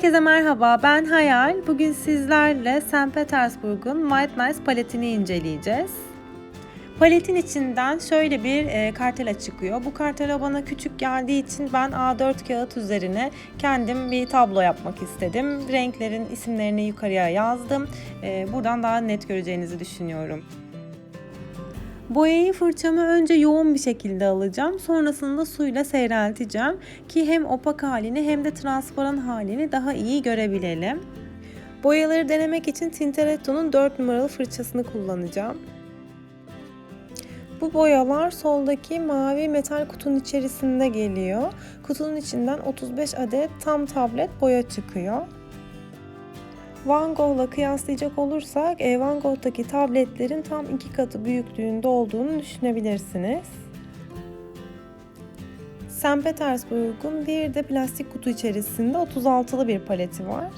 Herkese merhaba, ben Hayal. Bugün sizlerle St. Petersburg'un White Nice paletini inceleyeceğiz. Paletin içinden şöyle bir e, kartela çıkıyor. Bu kartela bana küçük geldiği için ben A4 kağıt üzerine kendim bir tablo yapmak istedim. Renklerin isimlerini yukarıya yazdım. E, buradan daha net göreceğinizi düşünüyorum. Boyayı fırçamı önce yoğun bir şekilde alacağım. Sonrasında suyla seyrelteceğim ki hem opak halini hem de transparan halini daha iyi görebilelim. Boyaları denemek için Tintoretto'nun 4 numaralı fırçasını kullanacağım. Bu boyalar soldaki mavi metal kutunun içerisinde geliyor. Kutunun içinden 35 adet tam tablet boya çıkıyor. Van Gogh'la kıyaslayacak olursak e, Van Gogh'taki tabletlerin tam iki katı büyüklüğünde olduğunu düşünebilirsiniz. St. Petersburg'un bir de plastik kutu içerisinde 36'lı bir paleti var.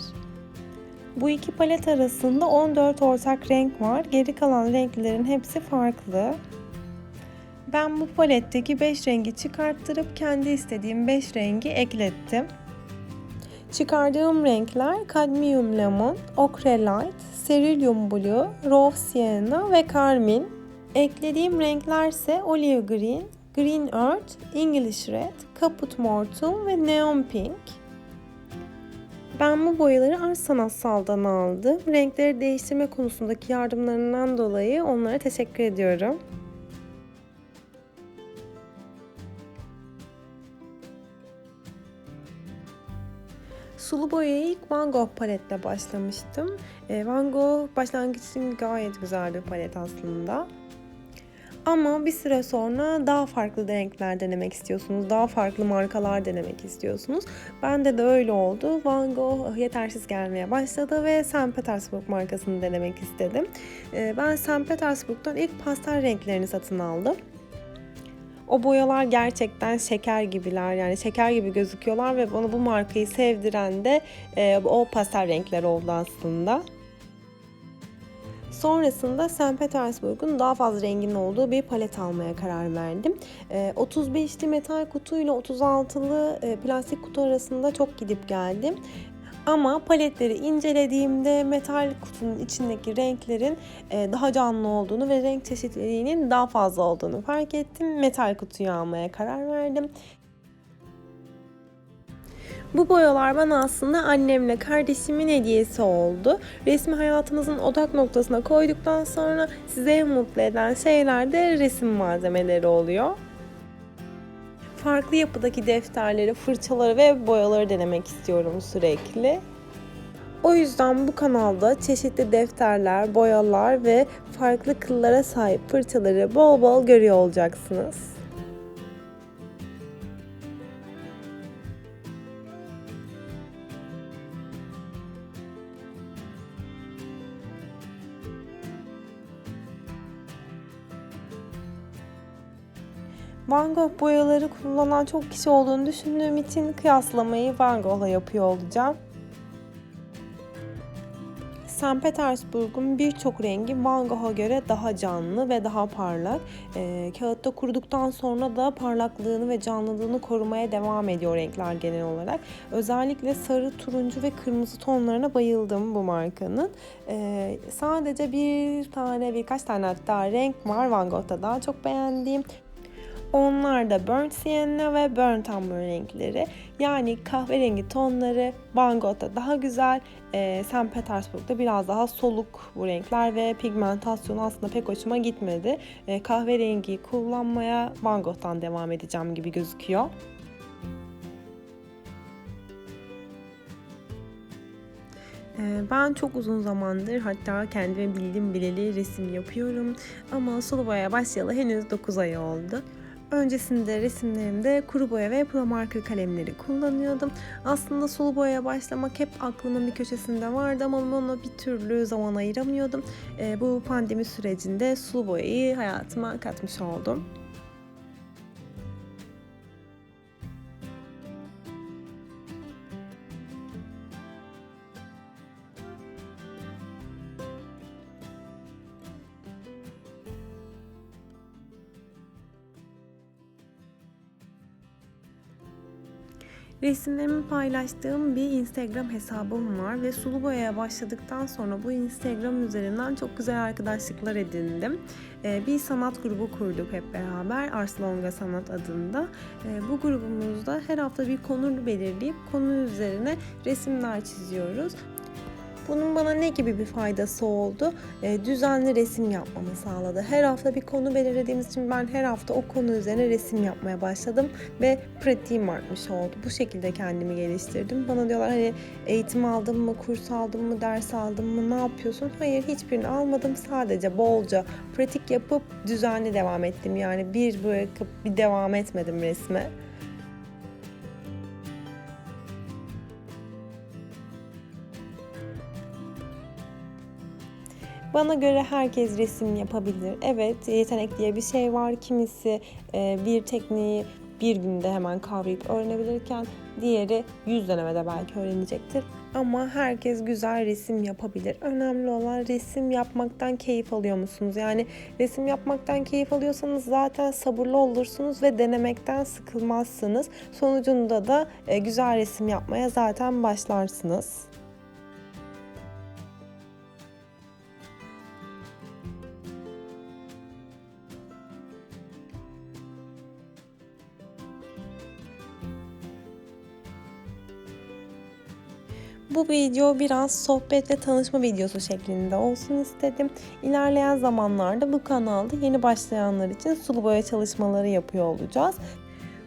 Bu iki palet arasında 14 ortak renk var. Geri kalan renklerin hepsi farklı. Ben bu paletteki 5 rengi çıkarttırıp kendi istediğim 5 rengi eklettim. Çıkardığım renkler Cadmium Lemon, Ocrelite, Cerulean Blue, Raw Sienna ve Carmine. Eklediğim renkler ise Olive Green, Green Earth, English Red, Caput Mortuum ve Neon Pink. Ben bu boyaları Art Sanatsal'dan aldım. Renkleri değiştirme konusundaki yardımlarından dolayı onlara teşekkür ediyorum. Sulu boyaya ilk Van Gogh paletle başlamıştım. E, Van Gogh başlangıç için gayet güzel bir palet aslında. Ama bir süre sonra daha farklı renkler denemek istiyorsunuz. Daha farklı markalar denemek istiyorsunuz. Bende de öyle oldu. Van Gogh yetersiz gelmeye başladı ve St. Petersburg markasını denemek istedim. E, ben St. Petersburg'dan ilk pastel renklerini satın aldım. O boyalar gerçekten şeker gibiler yani şeker gibi gözüküyorlar ve bana bu markayı sevdiren de e, o pastel renkler oldu aslında. Sonrasında St. Petersburg'un daha fazla rengin olduğu bir palet almaya karar verdim. E, 35'li metal kutu ile 36'lı e, plastik kutu arasında çok gidip geldim. Ama paletleri incelediğimde metal kutunun içindeki renklerin e, daha canlı olduğunu ve renk çeşitliliğinin daha fazla olduğunu fark ettim. Metal kutuyu almaya karar verdim. Bu boyalar bana aslında annemle kardeşimin hediyesi oldu. Resmi hayatımızın odak noktasına koyduktan sonra size mutlu eden şeyler de resim malzemeleri oluyor farklı yapıdaki defterleri, fırçaları ve boyaları denemek istiyorum sürekli. O yüzden bu kanalda çeşitli defterler, boyalar ve farklı kıllara sahip fırçaları bol bol görüyor olacaksınız. Van Gogh boyaları kullanan çok kişi olduğunu düşündüğüm için kıyaslamayı Van Gogh'la yapıyor olacağım. St. Petersburg'un birçok rengi Van Gogh'a göre daha canlı ve daha parlak. E, kağıtta kuruduktan sonra da parlaklığını ve canlılığını korumaya devam ediyor renkler genel olarak. Özellikle sarı, turuncu ve kırmızı tonlarına bayıldım bu markanın. E, sadece bir tane, birkaç tane hatta renk var Van Gogh'ta daha çok beğendiğim. Onlar da burnt sienna ve burnt amber renkleri. Yani kahverengi tonları Van Gogh'ta daha güzel. E, St. Petersburg'da biraz daha soluk bu renkler ve pigmentasyonu aslında pek hoşuma gitmedi. E, kahverengi kullanmaya Van Gogh'tan devam edeceğim gibi gözüküyor. Ben çok uzun zamandır hatta kendime bildim bileli resim yapıyorum ama sulu boya başlayalı henüz 9 ay oldu. Öncesinde resimlerimde kuru boya ve pro marker kalemleri kullanıyordum. Aslında sulu boyaya başlamak hep aklımın bir köşesinde vardı ama ona bir türlü zaman ayıramıyordum. Bu pandemi sürecinde sulu boyayı hayatıma katmış oldum. Resimlerimi paylaştığım bir Instagram hesabım var ve sulu boyaya başladıktan sonra bu Instagram üzerinden çok güzel arkadaşlıklar edindim. Ee, bir sanat grubu kurduk hep beraber Arslonga Sanat adında. Ee, bu grubumuzda her hafta bir konu belirleyip konu üzerine resimler çiziyoruz. Bunun bana ne gibi bir faydası oldu? E, düzenli resim yapmamı sağladı. Her hafta bir konu belirlediğimiz için ben her hafta o konu üzerine resim yapmaya başladım ve pratiğim artmış oldu. Bu şekilde kendimi geliştirdim. Bana diyorlar hani eğitim aldın mı, kurs aldın mı, ders aldın mı, ne yapıyorsun? Hayır hiçbirini almadım. Sadece bolca pratik yapıp düzenli devam ettim. Yani bir bırakıp bir devam etmedim resme. Bana göre herkes resim yapabilir. Evet, yetenek diye bir şey var. Kimisi e, bir tekniği bir günde hemen kavrayıp öğrenebilirken diğeri yüz denemede belki öğrenecektir. Ama herkes güzel resim yapabilir. Önemli olan resim yapmaktan keyif alıyor musunuz? Yani resim yapmaktan keyif alıyorsanız zaten sabırlı olursunuz ve denemekten sıkılmazsınız. Sonucunda da e, güzel resim yapmaya zaten başlarsınız. Bu video biraz sohbet ve tanışma videosu şeklinde olsun istedim. İlerleyen zamanlarda bu kanalda yeni başlayanlar için sulu boya çalışmaları yapıyor olacağız.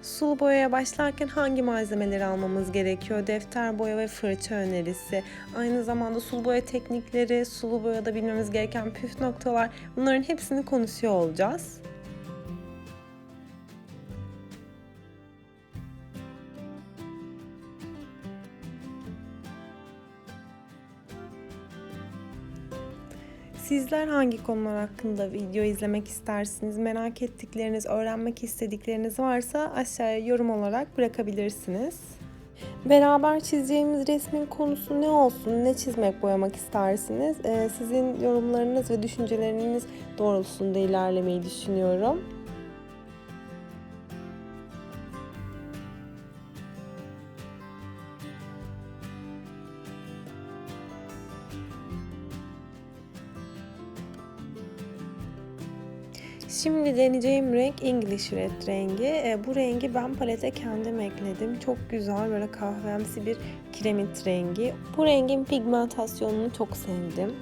Sulu boyaya başlarken hangi malzemeleri almamız gerekiyor? Defter boya ve fırça önerisi. Aynı zamanda sulu boya teknikleri, sulu boyada bilmemiz gereken püf noktalar bunların hepsini konuşuyor olacağız. Sizler hangi konular hakkında video izlemek istersiniz? Merak ettikleriniz, öğrenmek istedikleriniz varsa aşağıya yorum olarak bırakabilirsiniz. Beraber çizeceğimiz resmin konusu ne olsun, ne çizmek, boyamak istersiniz? Ee, sizin yorumlarınız ve düşünceleriniz doğrultusunda ilerlemeyi düşünüyorum. Şimdi deneyeceğim renk English Red rengi. E, bu rengi ben palete kendim ekledim. Çok güzel böyle kahvemsi bir kiremit rengi. Bu rengin pigmentasyonunu çok sevdim.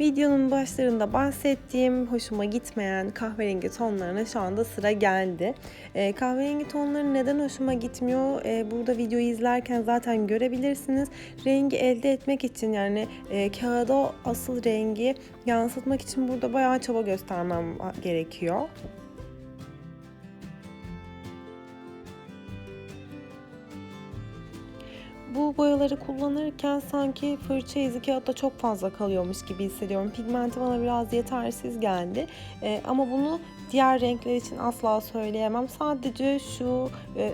Videonun başlarında bahsettiğim hoşuma gitmeyen kahverengi tonlarına şu anda sıra geldi. E, kahverengi tonları neden hoşuma gitmiyor? E, burada videoyu izlerken zaten görebilirsiniz. Rengi elde etmek için yani e, kağıda asıl rengi yansıtmak için burada bayağı çaba göstermem gerekiyor. Bu boyaları kullanırken sanki fırça izi kağıtta çok fazla kalıyormuş gibi hissediyorum. Pigmenti bana biraz yetersiz geldi. E, ama bunu diğer renkler için asla söyleyemem. Sadece şu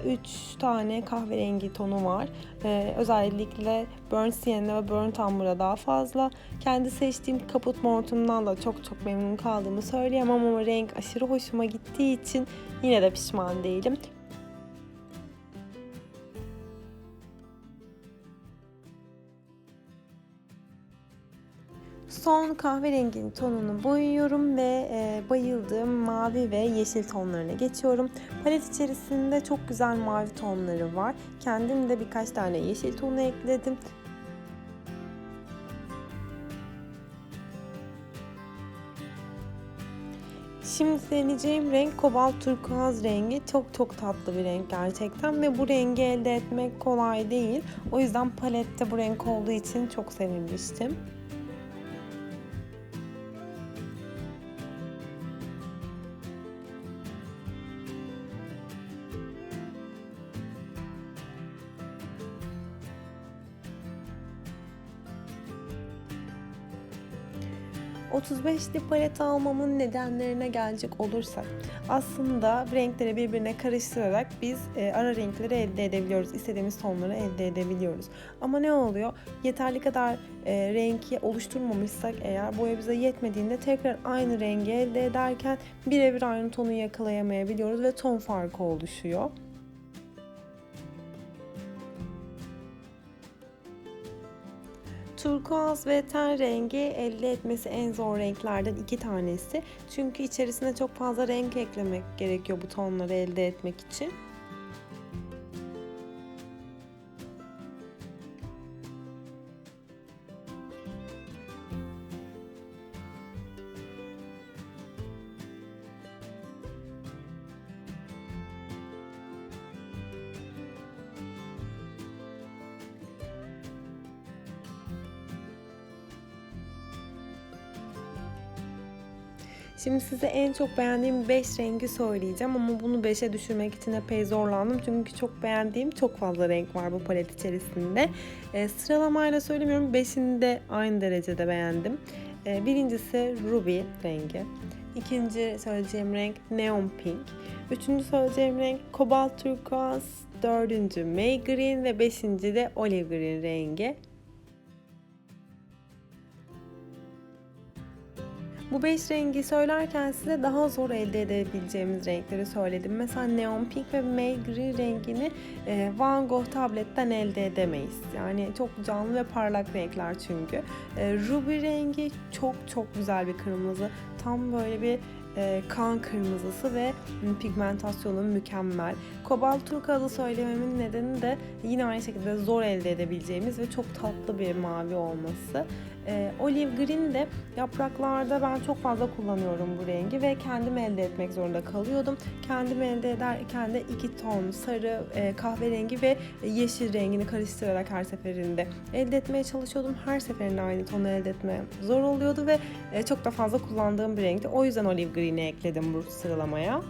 3 e, tane kahverengi tonu var. E, özellikle Burn Sienna ve Burn Amber'a daha fazla. Kendi seçtiğim Kaput Mortum'dan da çok çok memnun kaldığımı söyleyemem ama renk aşırı hoşuma gittiği için yine de pişman değilim. Son kahverenginin tonunu boyuyorum ve e, bayıldığım mavi ve yeşil tonlarına geçiyorum. Palet içerisinde çok güzel mavi tonları var. Kendim de birkaç tane yeşil tonu ekledim. Şimdi deneyeceğim renk kobalt turkuaz rengi. Çok çok tatlı bir renk gerçekten ve bu rengi elde etmek kolay değil. O yüzden palette bu renk olduğu için çok sevinmiştim. 35'li palet almamın nedenlerine gelecek olursak aslında renkleri birbirine karıştırarak biz e, ara renkleri elde edebiliyoruz. İstediğimiz tonları elde edebiliyoruz. Ama ne oluyor? Yeterli kadar e, renki oluşturmamışsak eğer boya bize yetmediğinde tekrar aynı rengi elde ederken birebir aynı tonu yakalayamayabiliyoruz ve ton farkı oluşuyor. Turkuaz ve ten rengi elde etmesi en zor renklerden iki tanesi. Çünkü içerisine çok fazla renk eklemek gerekiyor bu tonları elde etmek için. Şimdi size en çok beğendiğim 5 rengi söyleyeceğim ama bunu 5'e düşürmek için epey zorlandım. Çünkü çok beğendiğim çok fazla renk var bu palet içerisinde. E, sıralamayla söylemiyorum 5'ini de aynı derecede beğendim. E, birincisi Ruby rengi. İkinci söyleyeceğim renk Neon Pink. Üçüncü söyleyeceğim renk Cobalt Turquoise. Dördüncü May Green ve beşinci de Olive Green rengi. Bu beş rengi söylerken size daha zor elde edebileceğimiz renkleri söyledim. Mesela Neon Pink ve May Green rengini e, Van Gogh tabletten elde edemeyiz. Yani çok canlı ve parlak renkler çünkü. E, Ruby rengi çok çok güzel bir kırmızı. Tam böyle bir e, kan kırmızısı ve pigmentasyonu mükemmel. Kobalt turkuazı söylememin nedeni de yine aynı şekilde zor elde edebileceğimiz ve çok tatlı bir mavi olması. E, olive green de yapraklarda ben çok fazla kullanıyorum bu rengi ve kendim elde etmek zorunda kalıyordum. Kendim elde ederken de iki ton sarı, e, kahverengi ve yeşil rengini karıştırarak her seferinde elde etmeye çalışıyordum. Her seferinde aynı tonu elde etme zor oluyordu ve e, çok da fazla kullandığım bir renkti. O yüzden olive green'i ekledim bu sıralamaya.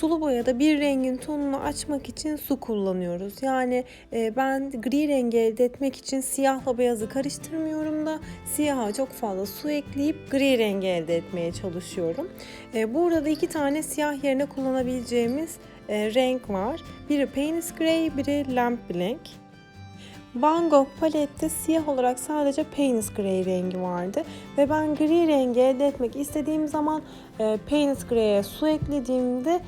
Sulu boyada bir rengin tonunu açmak için su kullanıyoruz. Yani e, ben gri rengi elde etmek için siyahla beyazı karıştırmıyorum da siyaha çok fazla su ekleyip gri rengi elde etmeye çalışıyorum. E, burada iki tane siyah yerine kullanabileceğimiz e, renk var. Biri Paynes Grey, biri Lamp Black. Van Gogh palette siyah olarak sadece Paynes Grey rengi vardı. Ve ben gri rengi elde etmek istediğim zaman e, Paynes Grey'e su eklediğimde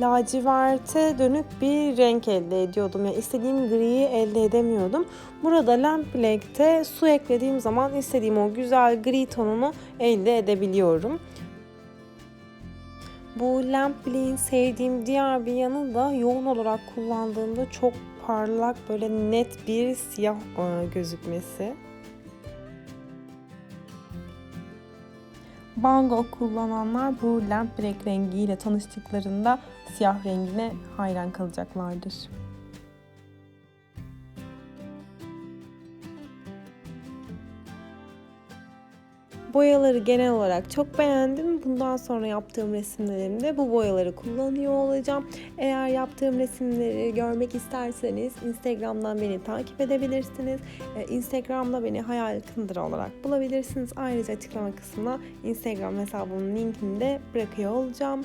laciverte dönük bir renk elde ediyordum. Yani istediğim griyi elde edemiyordum. Burada Lamp Black'te su eklediğim zaman istediğim o güzel gri tonunu elde edebiliyorum. Bu Lamp Black'in sevdiğim diğer bir yanı da yoğun olarak kullandığımda çok parlak böyle net bir siyah e, gözükmesi. Van Gogh kullananlar bu lamp black rengiyle tanıştıklarında siyah rengine hayran kalacaklardır. boyaları genel olarak çok beğendim. Bundan sonra yaptığım resimlerimde bu boyaları kullanıyor olacağım. Eğer yaptığım resimleri görmek isterseniz Instagram'dan beni takip edebilirsiniz. Ee, Instagram'da beni Hayal Kındır olarak bulabilirsiniz. Ayrıca açıklama kısmına Instagram hesabımın linkini de bırakıyor olacağım.